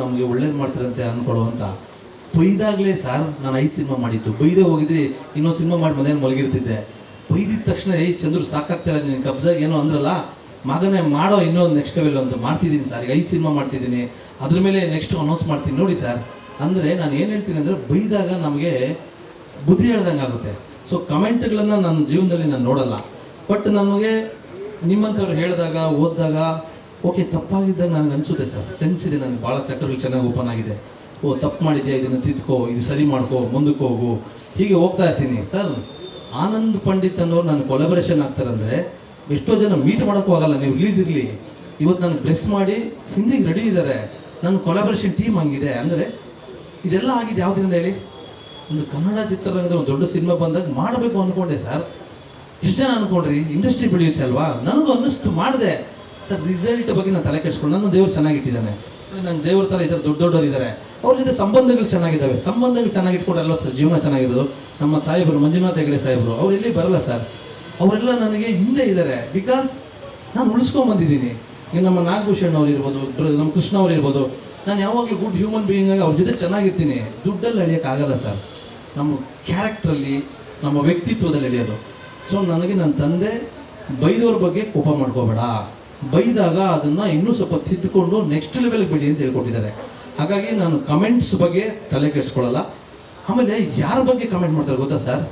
ನಮಗೆ ಒಳ್ಳೇದು ಮಾಡ್ತಾರಂತೆ ಅಂದ್ಕೊಳ್ಳುವಂತ ಬೈದಾಗಲೇ ಸರ್, ನಾನು ಐದು ಸಿನಿಮಾ ಮಾಡಿದ್ದು. ಬೈದೆ ಹೋಗಿದ್ರೆ ಇನ್ನೊಂದು ಸಿನಿಮಾ ಮಾಡಿ ಮನೇಲಿ ಮಲಗಿರ್ತಿದ್ದೆ. ಬೈದಿದ ತಕ್ಷಣ, ಏಯ್ ಚಂದ್ರು, ಸಾಕಾಗ್ತಿಲ್ಲ ನೀನು ಕಬ್ಜಾಗ ಏನೋ ಅಂದ್ರಲ್ಲ, ಮಗನೇ ಮಾಡೋ ಇನ್ನೊಂದು ನೆಕ್ಸ್ಟ್ ಲೆವೆಲ್ ಅಂತ ಮಾಡ್ತಿದ್ದೀನಿ ಸರ್. ಈಗ ಐದು ಸಿನಿಮಾ ಮಾಡ್ತಿದ್ದೀನಿ. ಅದ್ರ ಮೇಲೆ ನೆಕ್ಸ್ಟ್ ಅನೌನ್ಸ್ ಮಾಡ್ತೀನಿ. ನೋಡಿ ಸರ್, ಅಂದರೆ ನಾನು ಏನು ಹೇಳ್ತೀನಿ ಅಂದರೆ ಬೈದಾಗ ನಮಗೆ ಬುದ್ಧಿ ಹೇಳ್ದಂಗೆ ಆಗುತ್ತೆ. ಸೊ ಕಮೆಂಟ್ಗಳನ್ನು ನನ್ನ ಜೀವನದಲ್ಲಿ ನಾನು ನೋಡಲ್ಲ. ಬಟ್ ನನಗೆ ನಿಮ್ಮಂಥವ್ರು ಹೇಳಿದಾಗ, ಓದಿದಾಗ ಓಕೆ ತಪ್ಪಾಗಿದ್ದ ನನಗೆ ಅನಿಸುತ್ತೆ ಸರ್. ಸೆನ್ಸ್ ಇದೆ ನನಗೆ. ಭಾಳ ಚಕ್ರಗಳು ಚೆನ್ನಾಗಿ ಓಪನ್ ಆಗಿದೆ. ಓ, ತಪ್ಪು ಮಾಡಿದ್ಯಾ? ಇದನ್ನು ತಿದ್ಕೋ, ಇದು ಸರಿ ಮಾಡ್ಕೋ, ಮುಂದಕ್ಕೆ ಹೋಗು. ಹೀಗೆ ಹೋಗ್ತಾ ಇರ್ತೀನಿ. ಸರ್, ಆನಂದ್ ಪಂಡಿತ್ ಅನ್ನೋರು ನನ್ನ ಕೊಲಬ್ರೇಷನ್ ಆಗ್ತಾರಂದರೆ ಎಷ್ಟೋ ಜನ ಮೀಟ್ ಮಾಡೋಕ್ಕೂ ಆಗಲ್ಲ. ನೀವು ರಿಲೀಸ್ ಇರಲಿ. ಇವತ್ತು ನಾನು ಬ್ಲೆಸ್ ಮಾಡಿ, ಹಿಂದಿಗೆ ರೆಡಿ ಇದ್ದಾರೆ. ನನ್ನ ಕೊಲಾಬ್ರೇಷನ್ ಟೀಮ್ ಹಂಗಿದೆ. ಅಂದರೆ ಇದೆಲ್ಲ ಆಗಿದೆ ಯಾವುದರಿಂದ ಹೇಳಿ? ಒಂದು ಕನ್ನಡ ಚಿತ್ರರಂಗದ ಒಂದು ದೊಡ್ಡ ಸಿನಿಮಾ ಬಂದಾಗ ಮಾಡಬೇಕು ಅಂದ್ಕೊಂಡೆ ಸರ್. ಎಷ್ಟು ಜನ ಅನ್ಕೊಂಡ್ರಿ? ಇಂಡಸ್ಟ್ರಿ ಬೆಳೆಯುತ್ತೆ ಅಲ್ವಾ? ನನಗೂ ಅನ್ನಿಸ್ತು, ಮಾಡಿದೆ. ಸರ್ ರಿಸಲ್ಟ್ ಬಗ್ಗೆ ನಾನು ತಲೆ ಕೆಡಿಸ್ಕೊಂಡು ನನ್ನ ದೇವ್ರು ಚೆನ್ನಾಗಿಟ್ಟಿದ್ದಾನೆ. ನನ್ನ ದೇವ್ರ ಥರ ಥರ ದೊಡ್ಡ ದೊಡ್ಡವರಿದ್ದಾರೆ. ಅವ್ರ ಜೊತೆ ಸಂಬಂಧಗಳು ಚೆನ್ನಾಗಿದ್ದಾವೆ. ಸಂಬಂಧಗಳು ಚೆನ್ನಾಗಿಟ್ಕೊಂಡಲ್ಲ ಸರ್ ಜೀವನ ಚೆನ್ನಾಗಿರೋದು? ನಮ್ಮ ಸಾಹೇಬರು, ಮಂಜುನಾಥ್ ಹೆಗಡೆ ಸಾಹೇಬರು, ಅವ್ರು ಎಲ್ಲಿ ಬರಲ್ಲ ಸರ್? ಅವರೆಲ್ಲ ನನಗೆ ಹಿಂದೆ ಇದ್ದಾರೆ. ಬಿಕಾಸ್ ನಾನು ಉಳಿಸ್ಕೊಂಡ್ ಬಂದಿದ್ದೀನಿ ಈಗ ನಮ್ಮ ನಾಗಭೂಷಣ್ ಅವ್ರು ಇರ್ಬೋದು ನಮ್ಮ ಕೃಷ್ಣ ಅವ್ರು ಇರ್ಬೋದು ನಾನು ಯಾವಾಗಲೂ ಗುಡ್ ಹ್ಯೂಮನ್ ಬೀಯಿಂಗ್ ಆಗಿ ಅವ್ರ ಜೊತೆ ಚೆನ್ನಾಗಿರ್ತೀನಿ. ದುಡ್ಡಲ್ಲಿ ಅಳಿಯೋಕ್ಕಾಗಲ್ಲ ಸರ್. ನಮ್ಮ ಕ್ಯಾರೆಕ್ಟ್ರಲ್ಲಿ ನಮ್ಮ ವ್ಯಕ್ತಿತ್ವದಲ್ಲಿ ಎಳೆಯೋದು ಸೊ ನನಗೆ ನನ್ನ ತಂದೆ ಬೈದವ್ರ ಬಗ್ಗೆ ಕೋಪ ಮಾಡ್ಕೋಬೇಡ. ಬೈದಾಗ ಅದನ್ನು ಇನ್ನೂ ಸ್ವಲ್ಪ ತಿದ್ದುಕೊಂಡು ನೆಕ್ಸ್ಟ್ ಲೆವೆಲ್ಗೆ ಬಿಡಿ ಅಂತ ಹೇಳ್ಕೊಟ್ಟಿದ್ದಾರೆ. ಹಾಗಾಗಿ ನಾನು ಕಮೆಂಟ್ಸ್ ಬಗ್ಗೆ ತಲೆ ಕೆಡಿಸ್ಕೊಳ್ಳಲ್ಲ ಆಮೇಲೆ ಯಾರ ಬಗ್ಗೆ ಕಮೆಂಟ್ ಮಾಡ್ತಾರೆ ಗೊತ್ತಾ ಸರ್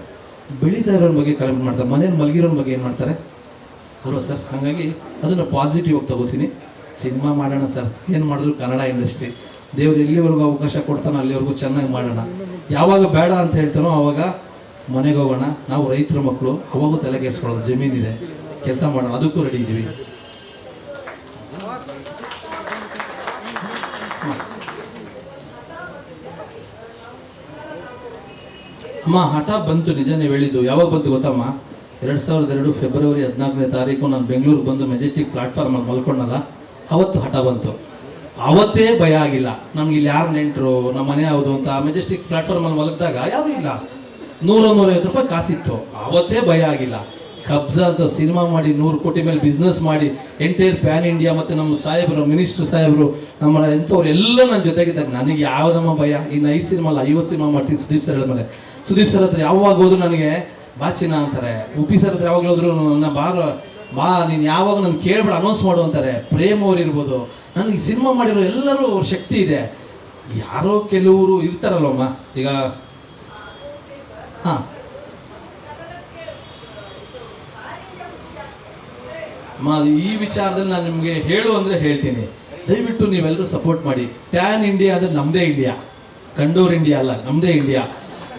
ಬೆಳೀತಾ ಇರೋರ ಬಗ್ಗೆ ಕಮೆಂಟ್ ಮಾಡ್ತಾರೆ, ಮನೇಲಿ ಮಲಗಿರೋರ ಬಗ್ಗೆ ಏನು ಮಾಡ್ತಾರೆ? ಅಲ್ವಾ ಸರ್ ಹಾಗಾಗಿ ಅದನ್ನು ಪಾಸಿಟಿವ್ ಆಗಿ ತಗೋತೀನಿ. ಸಿನಿಮಾ ಮಾಡೋಣ ಸರ್ ಏನು ಮಾಡಿದ್ರು ಕನ್ನಡ ಇಂಡಸ್ಟ್ರಿ ದೇವ್ರು ಎಲ್ಲಿವರೆಗೂ ಅವಕಾಶ ಕೊಡ್ತಾನೋ ಅಲ್ಲಿವರೆಗೂ ಚೆನ್ನಾಗಿ ಮಾಡೋಣ. ಯಾವಾಗ ಬೇಡ ಅಂತ ಹೇಳ್ತಾನೋ ಆವಾಗ ಮನೆಗೆ ಹೋಗೋಣ. ನಾವು ರೈತರ ಮಕ್ಕಳು ಅವಾಗೂ ತಲೆ ಕೆಡಿಸ್ಕೊಳ್ಳೋದು ಜಮೀನಿದೆ ಕೆಲಸ ಮಾಡೋಣ. ಅದಕ್ಕೂ ರೆಡಿ ಇದ್ದೀವಿ. ಅಮ್ಮ, ಹಠ ಬಂತು ನಿಜ ನೀವು ಹೇಳಿದ್ದು. ಯಾವಾಗ ಬಂತು ಗೊತ್ತಮ್ಮ? ಎರಡು ಸಾವಿರದ ಎರಡು ಫೆಬ್ರವರಿ ಹದಿನಾಲ್ಕನೇ ತಾರೀಕು ನಾನು ಬೆಂಗಳೂರಿಗೆ ಬಂದು ಮೆಜೆಸ್ಟಿಕ್ ಪ್ಲಾಟ್ಫಾರ್ಮಲ್ಲಿ ಮಲ್ಕೊಂಡಲ್ಲ, ಅವತ್ತು ಹಠ ಬಂತು. ಅವತ್ತೇ ಭಯ ಆಗಿಲ್ಲ. ನಮ್ಗೆ ಇಲ್ಲಿ ಯಾರು ನೆಂಟರು, ನಮ್ಮ ಮನೆ ಯಾವುದು ಅಂತ ಮೆಜೆಸ್ಟಿಕ್ ಪ್ಲಾಟ್ಫಾರ್ಮಲ್ಲಿ ಮಲಗಿದಾಗ ಯಾರೂ ಇಲ್ಲ. ನೂರ ನೂರೈವತ್ತು ರೂಪಾಯಿ ಕಾಸಿತ್ತು. ಅವತ್ತೇ ಭಯ ಆಗಿಲ್ಲ. ಕಬ್ಜಾ ಅಂತ ಸಿನಿಮಾ ಮಾಡಿ ನೂರು ಕೋಟಿ ಮೇಲೆ ಬಿಸ್ನೆಸ್ ಮಾಡಿ ಎಂಟೈರ್ ಪ್ಯಾನ್ ಇಂಡಿಯಾ ಮತ್ತು ನಮ್ಮ ಸಾಹೇಬರು ಮಿನಿಸ್ಟರ್ ಸಾಹೇಬರು, ನಮ್ಮ ಎಂಥವ್ರು ಎಲ್ಲ ನನ್ನ ಜೊತೆಗಿದ್ದಾಗ ನನಗೆ ಯಾವುದಮ್ಮ ಭಯ? ಇನ್ನು ಐದು ಸಿನಿಮಾ ಅಲ್ಲ, ಐವತ್ತು ಸಿನಿಮಾ ಮಾಡ್ತೀನಿ ಸುದೀಪ್ ಸರ್ ಹೇಳಿದ್ಮೇಲೆ ಸುದೀಪ್ ಸರ್ ಹತ್ರ ಯಾವಾಗ ಹೋದ್ರು ನನಗೆ ಬಾಚಿನ ಅಂತಾರೆ. ಉಪಿ ಸರ್ ಹತ್ರ ಯಾವಾಗ ಹೋದ್ರು ನನ್ನ ಬಾರ, ಬಾ, ನೀನು ಯಾವಾಗ ನಾನು ಕೇಳ್ಬೇಡ ಅನೌನ್ಸ್ ಮಾಡು ಅಂತಾರೆ. ಪ್ರೇಮ್ ಅವ್ರು ಇರ್ಬೋದು. ನನಗೆ ಸಿನಿಮಾ ಮಾಡಿರೋ ಎಲ್ಲರೂ ಅವ್ರ ಶಕ್ತಿ ಇದೆ. ಯಾರೋ ಕೆಲವರು ಇರ್ತಾರಲ್ವಮ್ಮ ಈಗ. ಹಾಂ. ಈ ವಿಚಾರದಲ್ಲಿ ನಾನು ನಿಮಗೆ ಹೇಳು ಅಂದರೆ ಹೇಳ್ತೀನಿ. ದಯವಿಟ್ಟು ನೀವೆಲ್ಲರೂ ಸಪೋರ್ಟ್ ಮಾಡಿ. ಪ್ಯಾನ್ ಇಂಡಿಯಾ ಅಂದರೆ ನಮ್ಮದೇ ಇಂಡಿಯಾ ಕಂಡೂರ್ ಇಂಡಿಯಾ ಅಲ್ಲ ನಮ್ಮದೇ ಇಂಡಿಯಾ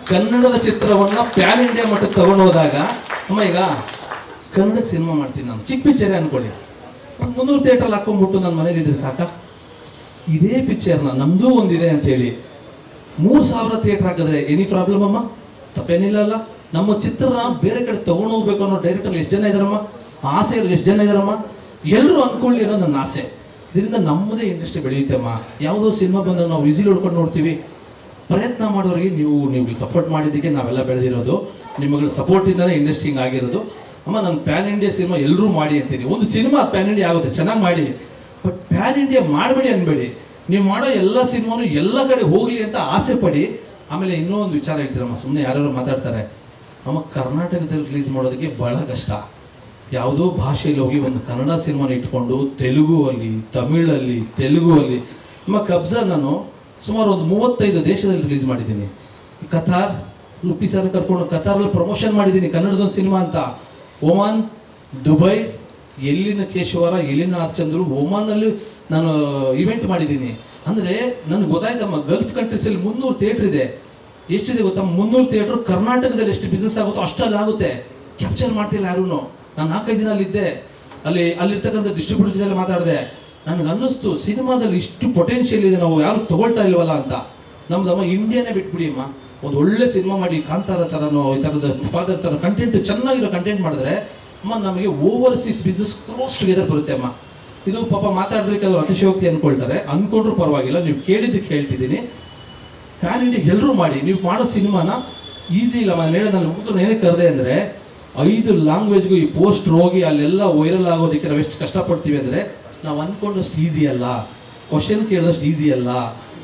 ಕನ್ನಡದ ಚಿತ್ರವನ್ನು ಪ್ಯಾನ್ ಇಂಡಿಯಾ ಮಟ್ಟಕ್ಕೆ ತಗೊಂಡು ಹೋದಾಗ ಅಮ್ಮ ಈಗ ಕನ್ನಡಕ್ಕೆ ಸಿನಿಮಾ ಮಾಡ್ತೀನಿ ನಾನು. ಚಿಕ್ಕ ಪಿಕ್ಚರ್ ಅನ್ಕೊಳ್ಳಿ. ಒಂದು ಮುನ್ನೂರು ಥಿಯೇಟ್ರಲ್ಲಿ ಹಾಕೊಂಡ್ಬಿಟ್ಟು ನನ್ನ ಮನೇಲಿ ಇದ್ರೆ ಸಾಕ? ಇದೇ ಪಿಕ್ಚರ್ನ ನಮ್ಮದೂ ಒಂದಿದೆ ಅಂತ ಹೇಳಿ. ಮೂರು ಸಾವಿರ ಥಿಯೇಟರ್ ಹಾಕಿದ್ರೆ ಎನಿ ಪ್ರಾಬ್ಲಮ್ ಅಮ್ಮ? ತಪ್ಪೇನಿಲ್ಲ ನಮ್ಮ ಚಿತ್ರನ ಬೇರೆ ಕಡೆ ತಗೊಂಡು ಹೋಗ್ಬೇಕು ಅನ್ನೋ ಡೈರೆಕ್ಟರ್ ಎಷ್ಟು ಜನ ಇದಾರಮ್ಮ? ಆಸೆ ಇರೋ ಎಷ್ಟು ಜನ ಇದಾರಮ್ಮ? ಎಲ್ಲರೂ ಅನ್ಕೊಳ್ಳಿ ಅನ್ನೋ ನನ್ನ ಆಸೆ. ಇದರಿಂದ ನಮ್ಮದೇ ಇಂಡಸ್ಟ್ರಿ ಬೆಳೆಯುತ್ತೆ ಅಮ್ಮ. ಯಾವುದೋ ಸಿನಿಮಾ ಬಂದಾಗ ನಾವು ವಿಸಿಲ್ ಹೊಡ್ಕೊಂಡು ನೋಡ್ತೀವಿ. ಪ್ರಯತ್ನ ಮಾಡೋರಿಗೆ ನೀವು ನೀವು ಸಪೋರ್ಟ್ ಮಾಡಿದ್ದಕ್ಕೆ ನಾವೆಲ್ಲ ಬೆಳೆದಿರೋದು ನಿಮಗೆ ಸಪೋರ್ಟಿಂದನೇ ಇಂಡಸ್ಟ್ರಿ ಹಿಂಗೆ ಆಗಿರೋದು. ಅಮ್ಮ, ನಾನು ಪ್ಯಾನ್ ಇಂಡಿಯಾ ಸಿನಿಮಾ ಎಲ್ಲರೂ ಮಾಡಿ ಅಂತೀನಿ. ಒಂದು ಸಿನಿಮಾ ಪ್ಯಾನ್ ಇಂಡಿಯಾ ಆಗುತ್ತೆ, ಚೆನ್ನಾಗಿ ಮಾಡಿ. ಬಟ್ ಪ್ಯಾನ್ ಇಂಡಿಯಾ ಮಾಡಬೇಡಿ ಅನ್ಬೇಡಿ. ನೀವು ಮಾಡೋ ಎಲ್ಲ ಸಿನಿಮಾನು ಎಲ್ಲ ಕಡೆ ಹೋಗಲಿ ಅಂತ ಆಸೆ ಪಡಿ. ಆಮೇಲೆ ಇನ್ನೂ ಒಂದು ವಿಚಾರ ಹೇಳ್ತೀರಮ್ಮ ಸುಮ್ಮನೆ ಯಾರು ಮಾತಾಡ್ತಾರೆ. ಅಮ್ಮ, ಕರ್ನಾಟಕದಲ್ಲಿ ರಿಲೀಸ್ ಮಾಡೋದಕ್ಕೆ ಬಹಳ ಕಷ್ಟ. ಯಾವುದೋ ಭಾಷೆಯಲ್ಲಿ ಹೋಗಿ ಒಂದು ಕನ್ನಡ ಸಿನಿಮಾನ ಇಟ್ಕೊಂಡು, ತೆಲುಗು ಅಲ್ಲಿ, ತಮಿಳಲ್ಲಿ, ತೆಲುಗು ಅಲ್ಲಿ. ನಮ್ಮ ಕಬ್ಜಾ ನಾನು ಸುಮಾರು ಒಂದು ಮೂವತ್ತೈದು ದೇಶದಲ್ಲಿ ರಿಲೀಸ್ ಮಾಡಿದ್ದೀನಿ. ಕಥಾರ್ ಲುಪ್ಪಿ ಸರ್ ಕರ್ಕೊಂಡು ಕತಾರಲ್ಲಿ ಪ್ರಮೋಷನ್ ಮಾಡಿದ್ದೀನಿ, ಕನ್ನಡದೊಂದು ಸಿನಿಮಾ ಅಂತ. ಒಮಾನ್, ದುಬೈ, ಎಲ್ಲಿನ ಕೇಶವರ, ಎಲ್ಲಿನ ಆರ್ಚಂದ್ರು ಒಮಾನಲ್ಲಿ ನಾನು ಇವೆಂಟ್ ಮಾಡಿದ್ದೀನಿ. ಅಂದರೆ ನನಗೆ ಗೊತ್ತಾಯ್ತಮ್ಮ, ಗಲ್ಫ್ ಕಂಟ್ರೀಸಲ್ಲಿ ಮುನ್ನೂರು ಥಿಯೇಟ್ರ್ ಇದೆ. ಎಷ್ಟಿದೆ ಗೊತ್ತಾ? ಮುನ್ನೂರು ಥಿಯೇಟ್ರ್ ಕರ್ನಾಟಕದಲ್ಲಿ ಎಷ್ಟು ಬಿಸ್ನೆಸ್ ಆಗುತ್ತೋ ಅಷ್ಟಲ್ಲಿ ಆಗುತ್ತೆ. ಕ್ಯಾಪ್ಚರ್ ಮಾಡ್ತಿಲ್ಲ ಯಾರೂ ನಾನು ನಾಲ್ಕೈದು ದಿನ ಅಲ್ಲಿದ್ದೆ. ಅಲ್ಲಿ, ಅಲ್ಲಿರ್ತಕ್ಕಂಥ ಡಿಸ್ಟ್ರಿಬ್ಯೂಟರ್ ಜೊತೆ ಮಾತಾಡಿದೆ. ನನಗೆ ಅನ್ನಿಸ್ತು ಸಿನಿಮಾದಲ್ಲಿ ಇಷ್ಟು ಪೊಟೆನ್ಷಿಯಲ್ ಇದೆ, ನಾವು ಯಾರು ತಗೊಳ್ತಾ ಇಲ್ವಲ್ಲ ಅಂತ. ನಮ್ದಮ್ಮ ಇಂಡಿಯಾನೇ ಬಿಟ್ಬಿಡಿ ಅಮ್ಮ. ಒಂದು ಒಳ್ಳೆ ಸಿನಿಮಾ ಮಾಡಿ ಕಾಂತಾರ ಥರನೋ ಈ ಥರದ ಫಾದರ್ ಥರ ಕಂಟೆಂಟ್ ಚೆನ್ನಾಗಿರೋ ಕಂಟೆಂಟ್ ಮಾಡಿದ್ರೆ, ಅಮ್ಮ, ನಮಗೆ ಓವರ್ಸೀಸ್ ಬಿಸ್ನೆಸ್ ಕ್ಲೋಸ್ ಟುಗೆದರ್ ಬರುತ್ತೆ ಅಮ್ಮ. ಇದು ಪಾಪ ಮಾತಾಡಿದ್ರೆ ಕೆಲವರು ಅತಿಶಯೋಕ್ತಿ ಅನ್ಕೊಳ್ತಾರೆ. ಅನ್ಕೊಂಡ್ರು ಪರವಾಗಿಲ್ಲ, ನೀವು ಕೇಳಿದ್ದಕ್ಕೆ ಹೇಳ್ತಿದ್ದೀನಿ ಪ್ಯಾನ್ ಇಂಡಿಯಾಗೆ ಎಲ್ಲರೂ ಮಾಡಿ, ನೀವು ಮಾಡೋ ಸಿನಿಮಾನ ಈಸಿ ಇಲ್ಲ, ನಾನು ಹೇಳಿದ ನಾನು ಮುಗಿದು ಏನಕ್ಕೆ ಕರೆದೆ ಅಂದರೆ, ಐದು ಲ್ಯಾಂಗ್ವೇಜ್ಗೂ ಈ ಪೋಸ್ಟರ್ ಹೋಗಿ ಅಲ್ಲೆಲ್ಲ ವೈರಲ್ ಆಗೋದಕ್ಕೆ ನಾವು ಎಷ್ಟು ಕಷ್ಟಪಡ್ತೀವಿ ಅಂದರೆ ನಾವು ಅಂದ್ಕೊಂಡಷ್ಟು ಈಸಿ ಅಲ್ಲ. ಕ್ವಶನ್ ಕೇಳಿದಷ್ಟು ಈಸಿ ಅಲ್ಲ.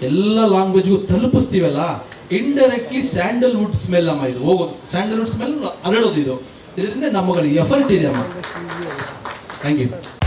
ಎಲ್ಲ ಲ್ಯಾಂಗ್ವೇಜ್ಗೂ ತಲುಪಿಸ್ತೀವಲ್ಲ? ಇಂಡೈರೆಕ್ಟ್ಲಿ ಸ್ಯಾಂಡಲ್ವುಡ್ ಸ್ಮೆಲ್ ಅಮ್ಮ ಇದು. ಹೋಗೋದು. ಸ್ಯಾಂಡಲ್ವುಡ್ ಸ್ಮೆಲ್ ಹರಡೋದು ಇದು. ಇದರಿಂದ ನಮ್ಮಗಳಿಗೆ ಎಫರ್ಟ್ ಇದೆ ಅಮ್ಮ. Thank you